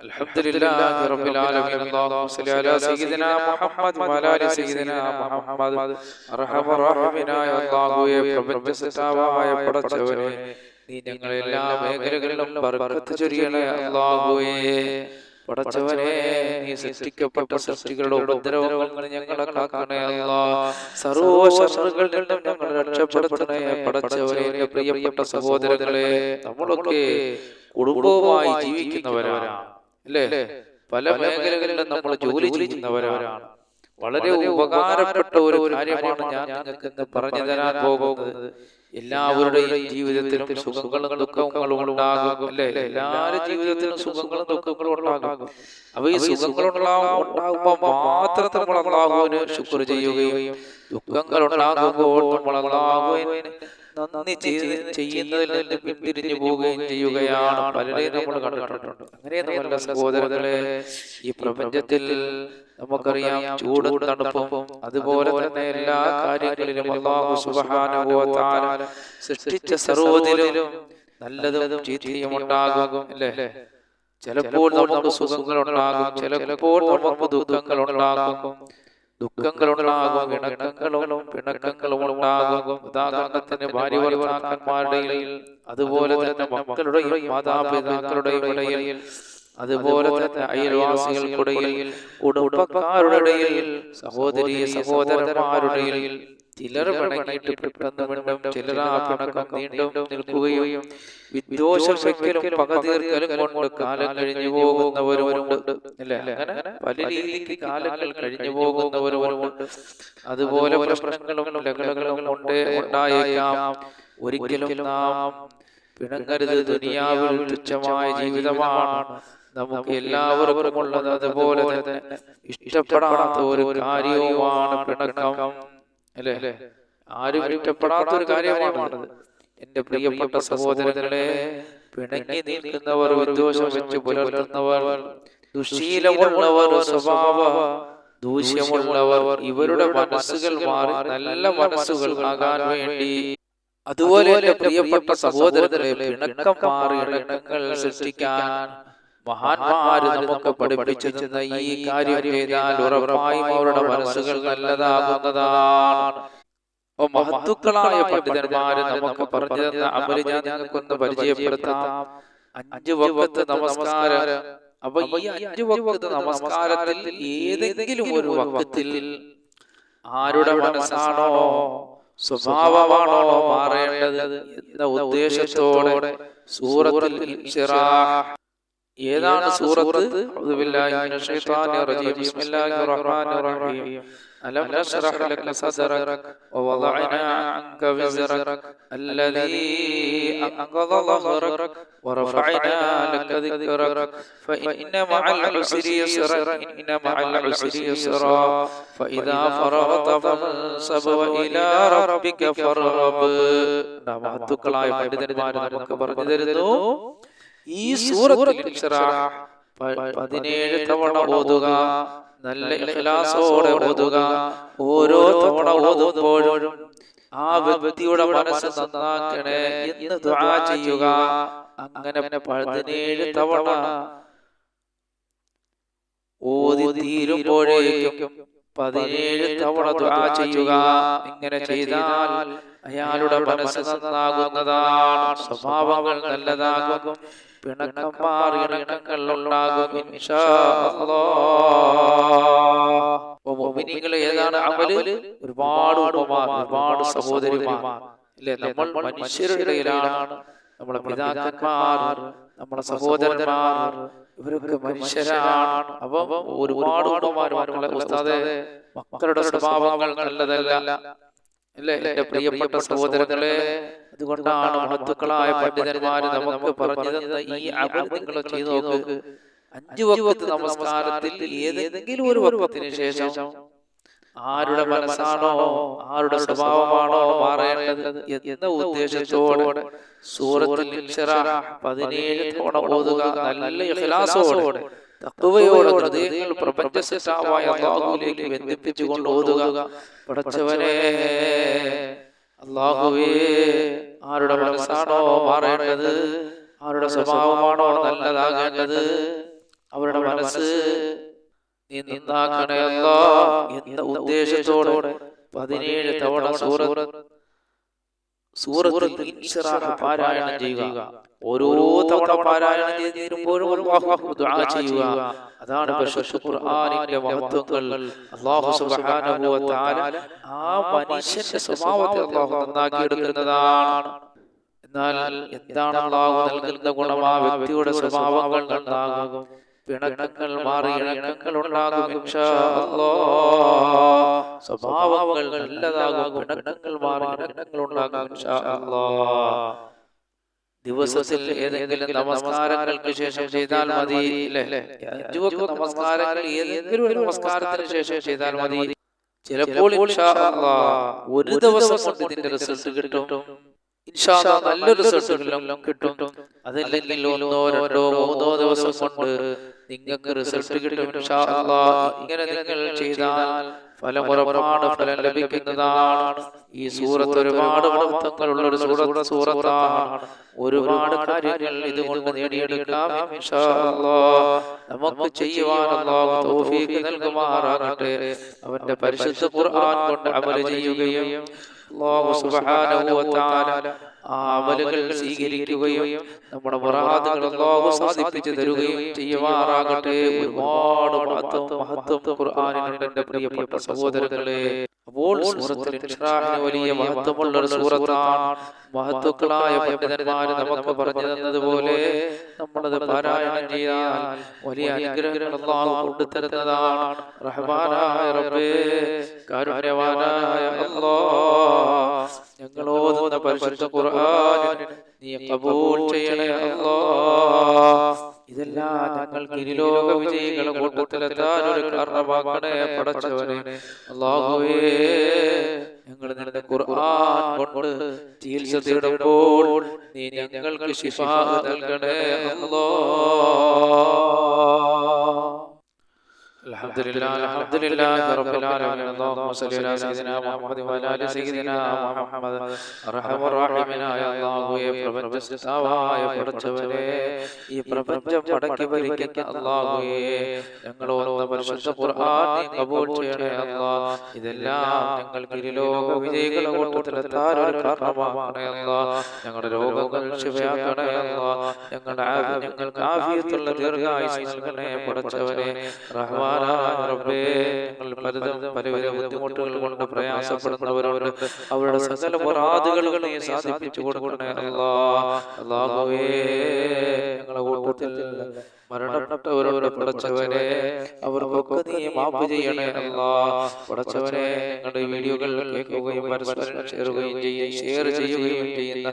الحمد لله رب العالمين اللهم صل على سيدنا محمد وعلى ال سيدنا മുഹമ്മദ് അർഹമറാഹിമിനായ അല്ലാഹുവേ പ്രപഞ്ച സൃഷ്ടാവായ പടച്ചവനെ നീ ഞങ്ങളെ എല്ലാ മേഖലകളിലും ബർക്കത്ത് ചൊരിയണേ അല്ലാഹുവേ പടച്ചവനെ നീ സൃഷ്ടിക്കപ്പെട്ട സൃഷ്ടികളുടെ ഉപദ്രവങ്ങൾ ഞങ്ങളെ കാക്കണേ അല്ലാ സർവ്വ ശത്രുക്കളിൽ നിന്നും ഞങ്ങളെ രക്ഷപ്പെടുത്തണേ പടച്ചവനെ എന്റെ പ്രിയപ്പെട്ട സഹോദരങ്ങളെ നമ്മളൊക്കെ കുടുംബവുമായി ജീവിക്കുന്നവരാണ് അല്ലേ? പല മേഖലകളിലും നമ്മൾ ജോലി ചെയ്യുന്നവരാണ്. വളരെ ഉപകാരപ്പെട്ട ഒരു കാര്യമാണ് ഞാൻ നിങ്ങൾക്ക് ഇന്ന് പറഞ്ഞു തരാൻ പോകുന്നത്. എല്ലാവരുടെയും ജീവിതത്തിലും സുഖങ്ങളും ദുഃഖങ്ങളും ഉണ്ടാകും. അല്ലെ? എല്ലാവരുടെ ജീവിതത്തിലും സുഖങ്ങളും ദുഃഖങ്ങളും ഉണ്ടാകും. അപ്പൊ ഈ സുഖങ്ങളുണ്ടാകും ഉണ്ടാകുമ്പോൾ മാത്രം നമ്മൾ അള്ളാഹുവിന് ശുക്ർ ചെയ്യുകയും ദുഃഖങ്ങൾ ഉണ്ടാകുമ്പോൾ നമ്മൾ അള്ളാഹുവിന് നന്ദി ചെയ്യുന്നതിൽ നിന്ന് പിന്തിരിഞ്ഞു പോവുകയും ചെയ്യുകയാണ്. പലരെയും നമ്മൾ കണ്ടിട്ടുണ്ട്. അങ്ങനെയൊന്നുമല്ല സഹോദരങ്ങളെ ഈ പ്രപഞ്ചത്തിൽ നമുക്കറിയാം ചൂടും തണുപ്പും. അതുപോലെ തന്നെ എല്ലാ കാര്യങ്ങളിലും അള്ളാഹു സൃഷ്ടിച്ച സർവതിലും നല്ലതും ചീത്തയും ഉണ്ടാകും അല്ലേ? ചിലപ്പോൾ നമുക്ക് സുഖങ്ങൾ ഉണ്ടാകും. ചിലപ്പോൾ നമുക്ക് ദുഃഖങ്ങൾ ഉണ്ടാകും. ദുഃഖങ്ങളുണ്ടാകും ഇണക്കങ്ങളും പിണക്കങ്ങളും ഉണ്ടാകും. ഉദാഹരണത്തിന് ഭാര്യ ഭർത്താക്കന്മാരുടെയിൽ അതുപോലെ തന്നെ മക്കളുടെയും മാതാപിതാക്കളുടെയും ഇടയിൽ അതുപോലെ തന്നെ അയൽവാസികൾക്കിടയിൽ കുടുംബക്കാരുടെ സഹോദരി സഹോദരന്മാരുടെ ഇടയിൽ ചിലർ പിണങ്ങിയിട്ട് പെട്ടെന്ന് ചിലർ ആ പിണക്കം വീണ്ടും നിൽക്കുകയും വിദ്വേഷം വെക്കലും പകതീർക്കലും കൊണ്ട് കാലം കഴിഞ്ഞു പോകുന്നവരുമുണ്ട് അല്ലെ? അങ്ങനെ പല രീതിക്ക് കാലങ്ങൾ കഴിഞ്ഞു പോകുന്നവരുമുണ്ട് അതുപോലെ പ്രശ്നങ്ങളും ലഹളകളും കൊണ്ട് ഉണ്ടായേക്കാം. ഒരിക്കലും നാം പിണങ്ങരുത് ദുനിയാവിൽ തുച്ഛമായ ജീവിതമാണ്. നമുക്ക് എല്ലാവർക്കും ഉള്ളത് അതുപോലെ തന്നെ ഇഷ്ടപ്പെടാത്ത ഒരു കാര്യവുമാണ് പിണക്കം. അല്ലേ? ആരും ഇഷ്ടപ്പെടാത്ത ഒരു കാര്യമാണത്. എന്റെ പ്രിയപ്പെട്ട സഹോദരങ്ങളെ പിണങ്ങി നിൽക്കുന്നവർ വിദ്വേഷം വെച്ച് പുലർത്തുന്നവർ ദുശീലമുള്ളവർ സ്വഭാവ ദൂഷ്യമുള്ളവർ ഇവരുടെ മനസ്സുകൾ മാറി നല്ല മനസ്സുകൾ ആകാൻ വേണ്ടി. അതുപോലെ പ്രിയപ്പെട്ട സഹോദരങ്ങളെ പിണക്കം മാറി ഇണക്കങ്ങൾ സൃഷ്ടിക്കാൻ മഹാന്മാര് നമുക്ക് പഠിപ്പിച്ചു തന്ന ഈ കാര്യം ചെയ്താൽ ഉറപ്പായും അവരുടെ മനസ്സുകൾ നല്ലതാകുന്നതാണ്. മഹത്തുക്കളായ പണ്ഡിതന്മാര് നമുക്ക് പറഞ്ഞു തന്ന അമൽ ഞാൻ ഞങ്ങൾക്കൊന്ന് പരിചയപ്പെടുത്താം. അഞ്ചു വക്കത്ത് നമസ്കാരം. അപ്പൊ ഈ അഞ്ചു വക്കത്ത് നമസ്കാരത്തിൽ ഏതെങ്കിലും ഒരു വക്കത്തിൽ ആരുടെ മനസ്സാണോ സ്വഭാവമാണോ മാറേണ്ടത് എന്ന ഉദ്ദേശത്തോടെ സൂറത്തിൽ ഏതാണ് സൂറത്ത് അഊദു ബില്ലാഹി മിനശ് ശൈത്വാനിർ റജീം ബിസ്മില്ലാഹിർ റഹ്മാനിർ റഹീം അലം നശ്റഹ് ലക സദ്റക വവളഅനാ അൻക വിസ്റക الذي أنقض ظهرك ورفعنا لك ذكرك فإن مع العسر يسرا إن مع العسر يسرا فإذا فرغت فانصب وإلى ربك فارغب മഹത്തുക്കളായ പണ്ഡിതന്മാർ നമുക്ക് പറഞ്ഞു തരുന്നു ഈ സൂറത്തിൽ പതിനേഴ് തവണ ഓതുക നല്ല ഇഖ്ലാസോടെ ഓതുക ഓരോ തവണ ഓതുമ്പോഴും ആ വ്യക്തിയുടെ മനസ്സ് നന്നാക്കണേ എന്ന് ദുആ ചെയ്യുക. അങ്ങനെ പതിനേഴ് തവണ ഓതി തീരുമ്പോഴേക്കും പതിനേഴ് തവണ ദുആ ചെയ്യുക. ഇങ്ങനെ ചെയ്താൽ അയാളുടെ മനസ്സ് നന്നാകുന്നതാണ്. സ്വഭാവങ്ങൾ നല്ലതാകും. പിണക്കം മാറി ഇണക്കങ്ങൾ ഉണ്ടാകും ഏതാണ് അമൽ? ഒരുപാട് ഒരുപാട് സഹോദരിമാർ. അല്ലെ നമ്മൾ മനുഷ്യരുടെ നമ്മളെ പിതാക്കന്മാർ നമ്മളെ സഹോദരന്മാർ ഇവരൊക്കെ മനുഷ്യരാണ്. അപ്പൊ ഒരുപാട് ഉസ്താദെ മക്കളുടെ സ്വഭാവങ്ങൾ നല്ലതല്ല. അല്ലേ എന്റെ പ്രിയപ്പെട്ട സഹോദരങ്ങളെ അതുകൊണ്ടാണ് മഹത്തുക്കളായ പണ്ഡിതന്മാര് നമുക്ക് പറഞ്ഞു തന്ന ഈ അമൽ നിങ്ങൾ ചെയ്തു നോക്ക്. അഞ്ചു വക്കത്ത് നമസ്കാരത്തിൽ ഏതെങ്കിലും ഒരു വക്കത്തിന് ശേഷം ആരുടെ മനസ്സാണോ ആരുടെ സ്വഭാവമാണോ മാറേണ്ടത് എന്ന ഉദ്ദേശത്തോടെ സൂറത്തിൽ പതിനേഴ് തവണ ഓതുക നല്ല ഇഖ്ലാസോടെ തഖ്വയോടെ ഹൃദയങ്ങൾ പ്രപഞ്ചസിതാവായ അള്ളാഹുലേക്ക് ബന്ധിപ്പിച്ചുകൊണ്ട് ഓതുക. പടച്ചവനെ അള്ളാഹുവേ ആരുടെ മനസ്സാണോ മാറേണ്ടത്? ആരുടെ സ്വഭാവമാണോ നല്ലതാകേണ്ടത്? അവരുടെ മനസ്സ് നീ നന്നാക്കണേ അല്ലാ? എന്ന ഉദ്ദേശത്തോടെ? പതിനേഴ് തവണ സൂറത്ത് സൂറത്ത് പാരായണം ചെയ്യുക. ഓരോ തവണ പാരായണം ചെയ്ത് തീരുമ്പോഴും ചെയ്യുക. അതാണ് പരിശുദ്ധ ഖുർആനിന്റെ മഹത്വങ്ങൾ. അല്ലാഹു സുബ്ഹാനഹു വ തആല ആ മനുഷ്യന്റെ സ്വഭാവത്തെ അല്ലാഹു നന്നാക്കി എടുക്കുന്നതാണ് എന്നാൽ എന്താണ് അള്ളാഹു നൽകുന്ന ഗുണം ആ വ്യക്തിയുടെ സ്വഭാവങ്ങൾ ഉണ്ടാകും. പിണക്കങ്ങൾ മാറി ഇണക്കങ്ങൾ ഉണ്ടാകും സ്വഭാവങ്ങൾ നല്ലതാകും. പിണക്കങ്ങൾ മാറി ഇണക്കങ്ങൾ ഉണ്ടാകും ദിവസത്തിൽ ഏതെങ്കിലും നമസ്കാരങ്ങൾക്ക് ശേഷം ചെയ്താൽ മതി. നമസ്കാരങ്ങൾ ഏതെങ്കിലും ഒരു നമസ്കാരത്തിന് ശേഷം ചെയ്താൽ മതി. ചിലപ്പോൾ ഒരു ദിവസം കൊണ്ട് ഇതിന്റെ റിസൾട്ട് കിട്ടും. ഇൻഷാ അല്ലാഹ് നല്ലൊരു റിസൾട്ട് കിട്ടും. അതല്ലെങ്കിൽ ഒന്നോ രണ്ടോ മൂന്നോ ദിവസം കൊണ്ട് നിങ്ങൾക്ക് റിസൾട്ട് കിട്ടും. ഇങ്ങനെ നിങ്ങൾ ചെയ്താൽ ഫലമുറപ്പാട് ഫലം ലഭിക്കുന്നതാണ്. ഈ സൂറത്ത് ഒരുപാട് മഹത്വങ്ങളുള്ള ഒരു സൂറത്ത് സൂറത്താണ്. ഒരുപാട് കാര്യങ്ങൾ ഇതുകൊണ്ട് നേടിയെടുക്കാം നമുക്ക് അല്ലാഹു തൗഫീഖ് നൽകുമാറാകട്ടെ. അവന്റെ പരിശുദ്ധ ഖുർആൻ കൊണ്ട് അമൽ ചെയ്യുകയും അല്ലാഹു സുബ്ഹാനഹു വ തആല ആ അമലുകൾ സ്വീകരിക്കുകയും നമ്മുടെ സാധിപ്പിച്ചു തരുകയും ചെയ്യുമാറാകട്ടെ. ഒരുപാട് മഹത്വം മഹത്വം ഖുർആനിനുണ്ട് എന്റെ പ്രിയപ്പെട്ട സഹോദരങ്ങളെ. അപ്പോൾ വലിയ മഹത്വമുള്ള ഒരു സൂറത്താണ് മഹത്വക്കളായ പണ്ഡിതന്മാര് നമുക്ക് പറഞ്ഞു തന്നതുപോലെ നമ്മളത് പാരായണം ചെയ്യാൻ വലിയ അനുഗ്രഹങ്ങൾ കൊണ്ടുതരുന്നതാണ് റഹ്മാനായ റബ്ബേ കാരുണ്യവാനായ അല്ലാഹ് ഞങ്ങൾ പരിശുദ്ധ ഖുർആൻ നീ കബൂൽ ചെയ്യണേ അല്ലാഹ് ഇതെല്ലാം ഞങ്ങൾക്ക് ഇരുലോക വിജയികളെ കൂട്ടത്തിലെത്താൻ ഒരു കാരണമാക്കണേ പടച്ചവനെ അല്ലാഹുവേ ഞങ്ങൾ നിന്റെ ഖുർആൻ കൊണ്ട് ചികിത്സ തേടുമ്പോൾ നീ ഞങ്ങൾക്ക് ശിഫാ നൽകണേ അല്ലാഹ് الحمد لله الحمد لله رب العالمين اللهم صل على سيدنا محمد وعلى ال سيدنا محمد അർഹമ റഹീമനായ അല്ലാഹുവേ പ്രപഞ്ചസ്ഥാവായ പടച്ചവനെ ഈ പ്രപഞ്ചം അടക്കി ഭരിക്കുന്ന അല്ലാഹുവേ ഞങ്ങൾ ഓർന്ന പരിശുദ്ധ ഖുർആൻ നീ കബൂൽ ചെയ്യണേ അല്ലാഹ് ഇതെല്ലാം ഞങ്ങൾക്ക് ഇരുലോക വിജയികളെ കൂട്ടത്തിലെത്താൻ ഒരു കാരണമാക്കണേ അല്ലാഹ് ഞങ്ങളുടെ രോഗങ്ങൾ ശിവയാക്കണേ അല്ലാഹ് ഞങ്ങളുടെ ആഫി- ഞങ്ങൾക്ക് ആഫിയത്തുള്ള ദീർഘായുസ് നൽകണേ പടച്ചവനെ റഹ്മാൻ റഹ്മാനായ റബ്ബേ ഞങ്ങൾ പലതും പലവിധ ബുദ്ധിമുട്ടുകൾ കൊണ്ട് പ്രയാസപ്പെടുന്നവരോട് അവരുടെ സകല മുറാദുകളും നീ സാധിപ്പിച്ചു കൊടുക്കണേ അല്ലാ അല്ലാഹുവേ ഞങ്ങളെ കൂട്ടത്തിൽ മരണപ്പെട്ടവരോട് പടച്ചവനെ അവർക്കൊക്കെ നീ മാപ്പ് ചെയ്യണേ പടച്ചവനെ ഞങ്ങളുടെ വീഡിയോകൾ കേൾക്കുകയും പരസ്പരം ചേരുകയും ചെയ്യുകയും ഷെയർ ചെയ്യുകയും ചെയ്യുന്ന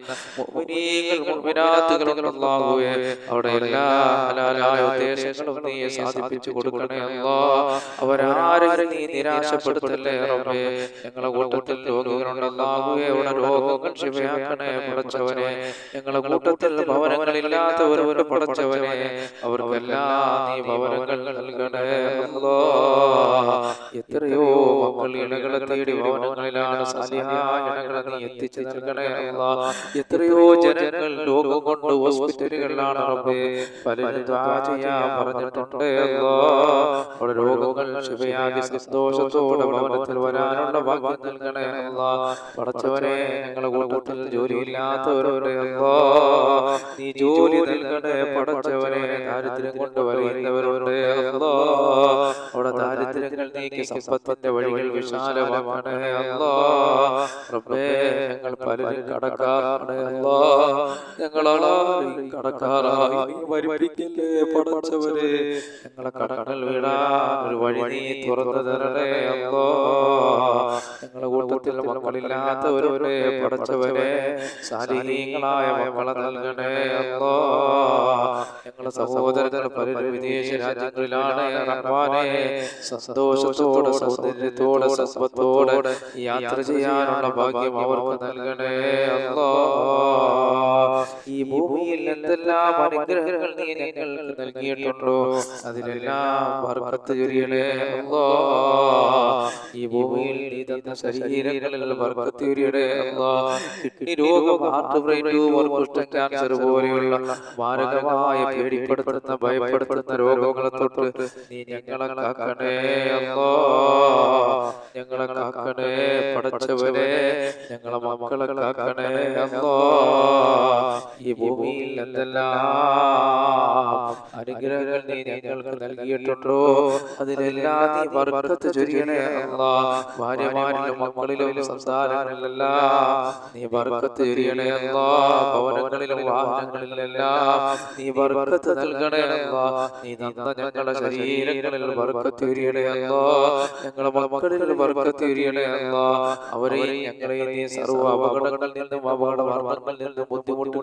അല്ലാഹുവേ അവിടെ എല്ലാ ഹലാലായ ഉദ്ദേശങ്ങളും നീ സാധിപ്പിച്ചു കൊടുക്കണേ അല്ലാ. അവരാരും നീ നിരാശപ്പെടുത്തല്ലേ റബ്ബേ. ഞങ്ങളെ കൂട്ടത്തിൽ രോഗികളുണ്ട് അല്ലാഹുവേ അവിടെ രോഗങ്ങൾ ശിവയാക്കണേ പടച്ചവനെ. ഞങ്ങളെ കൂട്ടത്തിൽ ഭവനങ്ങളില്ലാത്തവരോട് പടച്ചവനെ അവർക്കെല്ലാം നീ ഭവനങ്ങൾ നൽകണേ എത്രയോ മക്കൾ ഇണകളെ തേടി ഭവനങ്ങളിലാണ് നീ എത്തിച്ചു നൽകണേ എത്രയോ ജനങ്ങൾ രോഗം കൊണ്ട് ഹോസ്പിറ്റലുകളിലാണ് റബ്ബേ. പലരും ചെയ്യാൻ പറഞ്ഞിട്ടുണ്ട് രോഗങ്ങൾ ശിവയാകി സന്തോഷത്തോടെ ഭവനത്തിൽ വരാനുള്ള ഭാഗ്യം നൽകണേ പടച്ചവനെ ഞങ്ങളെ കൂട്ടത്തിൽ ജോലിയില്ലാത്തവരോടെ നീ ജോലി നൽകണേ പടച്ചവനെ ദാരിദ്ര്യം കൊണ്ട് വലയുന്നവരുണ്ട് അല്ലാ. അവിടെ ദാരിദ്ര്യങ്ങൾ നീക്കി സമ്പത്തിന്റെ വഴികൾ വിശാലമാക്കണേ അല്ലാ. ഞങ്ങൾ പലരും കടക്കാറാണ് കടക്കാറായി ഞങ്ങളെ ഒരു വഴി നീ തുറന്നു തരണേ അല്ലാ. ഞങ്ങളെ കൂട്ടത്തിൽ മക്കളില്ലാത്തവരുടെ പടച്ചവരെ. സാലീങ്ങളായ മക്കളെ നൽകണേ അല്ലാ. ഞങ്ങളെ സഹോദരങ്ങൾ പലരും വിദേശ രാജ്യങ്ങളിലാണ് സന്തോഷത്തോടെ സൗന്ദര്യത്തോടെ സമ്പത്തോടെ യാത്ര ചെയ്യാനുള്ള ഭാഗ്യം അവർക്ക് നൽകണേ. അല്ലോ ഈ ഭൂമിയിൽ എന്തെല്ലാം അനുഗ്രഹങ്ങൾ നീ ഞങ്ങൾക്ക് നൽകിയിട്ടുണ്ടോ? അതിലെല്ലാം ബർക്കത്ത് ചൊരിയണേ. അല്ലാ ഭൂമിയിൽ നീ തന്ന ശരീരങ്ങളിൽ ബർക്കത്ത് കിഡ്നി രോഗം ഹാർട്ട് ബ്രെയിൻ ട്യൂമർ കുഷ്ഠ ക്യാൻസർ പോലെയുള്ള മാരകമായ പേടിപ്പെടുത്തുന്ന ഭയപ്പെടുത്തുന്ന രോഗങ്ങളെ തൊട്ട് നീ ഞങ്ങളെ കാക്കണേ അല്ലോ ഞങ്ങളെ കാക്കണേ പടച്ചവരെ ഞങ്ങളെ മക്കളെ കാക്കണേ അല്ലാ ഈ ഭൂമിയിൽ എന്തെല്ലാം അനുഗ്രഹങ്ങൾ നീ ഞങ്ങൾക്ക് നൽകിയിട്ടുണ്ടോ? അതിനെല്ലാം നീ ബർക്കത്ത് ചൊരിയണേ ഭാര്യമാരിലും മക്കളിലും സംസാരങ്ങളിലെല്ലാം നീ ബർക്കത്ത് ചൊരിയണേ അല്ലാ. ഭവനങ്ങളിലും വാഹനങ്ങളിലെല്ലാം നീ ബർക്കത്ത് നൽകണേ അല്ലാ. നീ നന്ന ഞങ്ങളുടെ ശരീരങ്ങളിൽ ബർക്കത്ത് ചൊരിയണേ അല്ലാ. ഞങ്ങളുടെ മക്കളിൽ ബർക്കത്ത് ചൊരിയണേ അല്ലാ. അവരെയും ഞങ്ങളെയും സർവ അപകടങ്ങളിൽ നിന്നും അപകട മർമ്മങ്ങളിൽ നിന്നും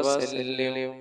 وسلم